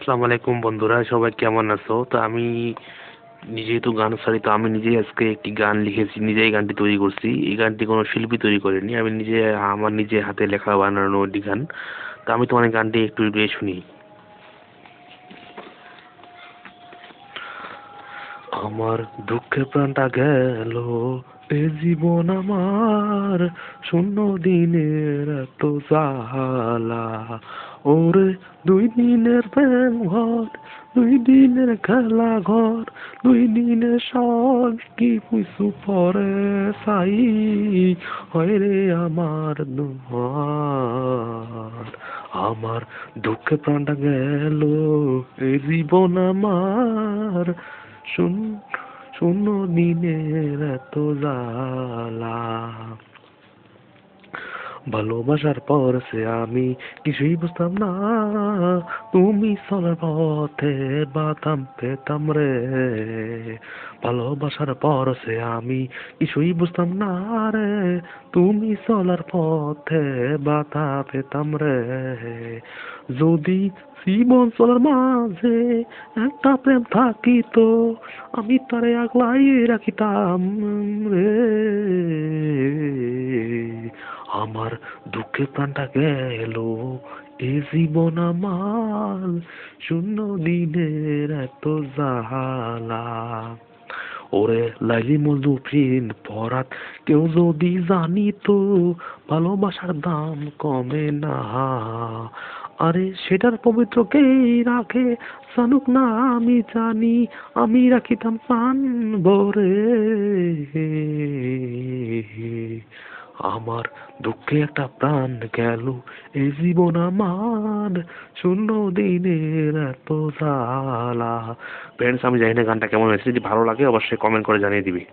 আসসালামু আলাইকুম বন্ধুরা, সবাই কেমন আছো? তো আমি নিজেই তো গান সারি তো আমি নিজেই আজকে একটি গান লিখেছি, নিজেই গানটি তৈরি করছি। এই গানটি কোনো শিল্পী তৈরি করেনি, আমি নিজে, আমার নিজে হাতে লেখা বানানো একটি গান। তো আমি তোমার গানটি একটু শুনি। আমার দুঃখে প্রাণটা গেল। এ জীবন আমার শূন্য দিনের এত জ্বালা। ওরে, দুই দিনের প্রেম ঘর দুই দিনের খেলা ঘর দুই দিনের সব কি কিছু পরে সাই হয় রে আমার দুয়ার আমার দুঃখে প্রাণটা গেল। এ জীবন আমার শুন শূন্য দিনের এত জ্বালা। ভালোবাসার পর সে আমি কিছুই বুঝতাম না। তুমি চলার পথে বাতাম পেতাম রে। ভালোবাসার পর সে আমি কিছুই বুঝতাম না রে। তুমি চলার পথে বাতা পেতাম রে। যদি জীবন চলার মাঝে একটা প্রেম থাকিত, আমি তারে আগলাই রাখিতাম রে। আমার দুঃখে প্রাণটা গেল এ জীবন আমার। শূন্য দিনের এত জালা ওরে লাইলি মজুফিন পরাত কেউ যদি জানিত ভালোবাসার দাম কমে না। আরে সেটার পবিত্রকেই রাখে? জানুক না আমি জানি, আমি রাখিতাম পান ভরে। আমার দুঃখে একটা প্রাণ গেল, এ জীবন আমার। শূন্য দিনের এত জ্বালা। ফ্রেন্ডস আমি জানি না গানটা কেমন হয়েছে, যদি ভালো লাগে অবশ্যই কমেন্ট করে জানিয়ে দিবি।